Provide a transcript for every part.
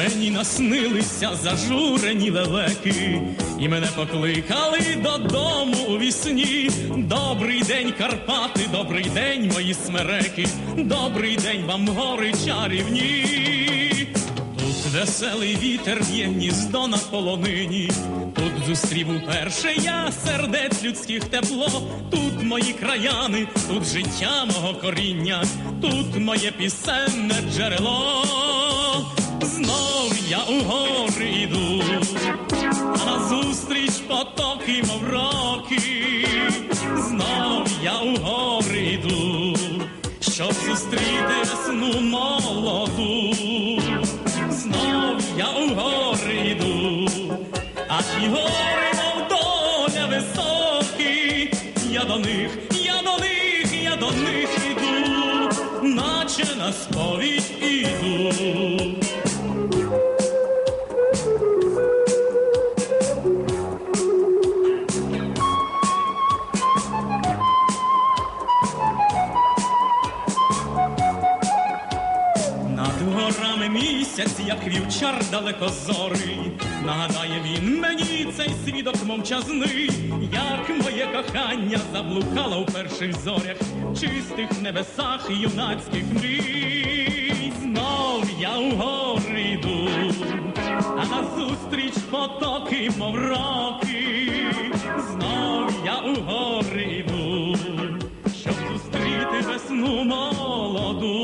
Мені наснилися зажурені лелеки, і мене покликали додому у вісні. Добрий день, Карпати, добрий день, мої смереки, добрий день вам гори чарівні. Тут веселий вітер б'є гніздо на полонині. Тут зустрів уперше я сердець людських тепло. Тут мої краяни, тут життя мого коріння, тут моє пісенне джерело. Гори йду, а назустріч потоки, мов роки. Знов я у гори щоб зустріти весну молоду. Знов я у гори а ті гори, мов доля високі. Я до них, я до них, я до них іду, наче на сповідь іду. Місяць, як вівчар далекозорий, нагадає він мені цей свідок мовчазний, як моє кохання заблукало у перших зорях, чистих небесах юнацьких мрій. Знов я у гори йду, а назустріч потоки, мов роки. Знов я у гори йду, щоб зустріти весну молоду.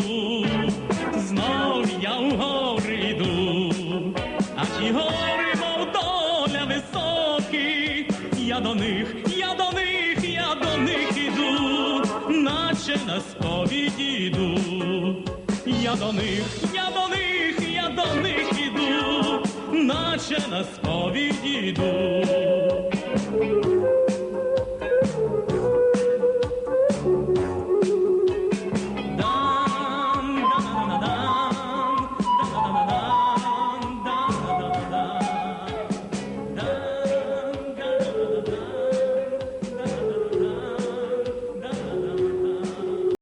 Ті гори, доля високі. Я до них, я до них, я до них іду, наче на сповідь іду. Я до них, я до них, я до них іду, наче на сповідь іду.